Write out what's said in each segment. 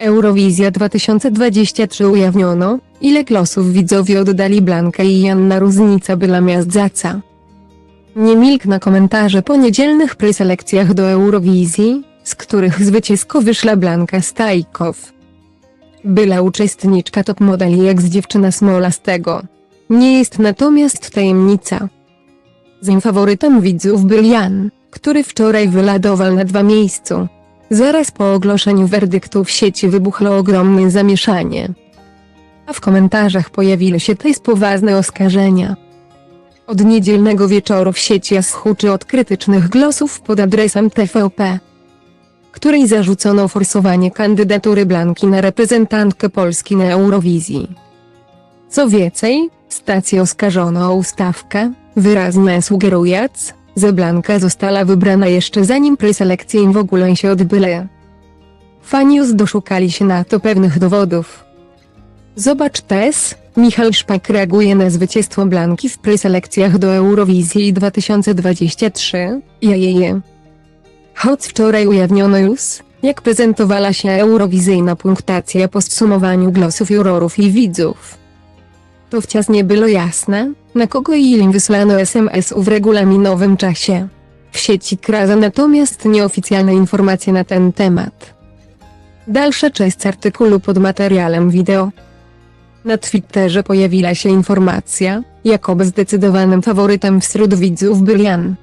Eurowizja 2023 ujawniono, ile głosów widzowie oddali Blanka i Janna Różnica była miast Zaca. Nie milkną komentarze po niedzielnych preselekcjach do Eurowizji, z których zwycięsko wyszła Blanka Stajkow. Była uczestniczka top modeli jak z dziewczyna Smolastego. Nie jest natomiast tajemnica. Z faworytem widzów był Jan, który wczoraj wyladował na dwa miejscu. Zaraz po ogłoszeniu werdyktu w sieci wybuchło ogromne zamieszanie. A w komentarzach pojawiły się też poważne oskarżenia. Od niedzielnego wieczoru w sieci aż huczy od krytycznych głosów pod adresem TVP, której zarzucono forsowanie kandydatury Blanki na reprezentantkę Polski na Eurowizji. Co więcej, stację oskarżono o ustawkę, wyraźnie sugerując, że Blanka została wybrana jeszcze zanim preselekcje w ogóle się odbyły. Fani już doszukali się na to pewnych dowodów. Zobacz też, Michał Szpak reaguje na zwycięstwo Blanki w preselekcjach do Eurowizji 2023, jajeje. Choć wczoraj ujawniono już, jak prezentowała się eurowizyjna punktacja po zsumowaniu głosów jurorów i widzów. To wciąż nie było jasne, na kogo i ile wysłano SMS-u w regulaminowym czasie. W sieci krasa natomiast nieoficjalne informacje na ten temat. Dalsza część artykułu pod materiałem wideo. Na Twitterze pojawiła się informacja, jakoby zdecydowanym faworytem wśród widzów był Jan,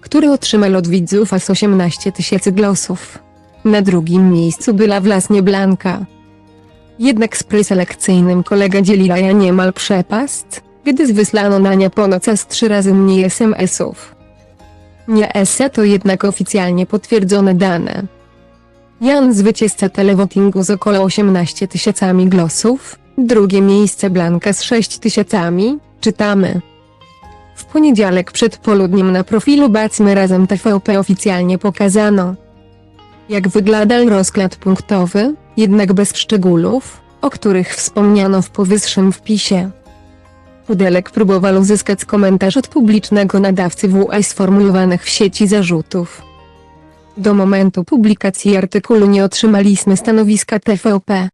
który otrzymał od widzów aż 18 tysięcy głosów. Na drugim miejscu była właśnie Blanka. Jednak z preselekcyjnym kolega dzieliła ja niemal przepaść, gdy wysłano na nie ponad aż trzy razy mniej SMS-ów. Nie ESE to jednak oficjalnie potwierdzone dane. Jan zwycięzca televotingu z około 18 tysiącami głosów, drugie miejsce Blanka z 6 tysiącami, czytamy. W poniedziałek przed południem na profilu Bacmy Razem TVP oficjalnie pokazano, jak wygląda rozkład punktowy, jednak bez szczegółów, o których wspomniano w powyższym wpisie. Pudelek próbował uzyskać komentarz od publicznego nadawcy WA sformułowanych w sieci zarzutów. Do momentu publikacji artykułu nie otrzymaliśmy stanowiska TVP.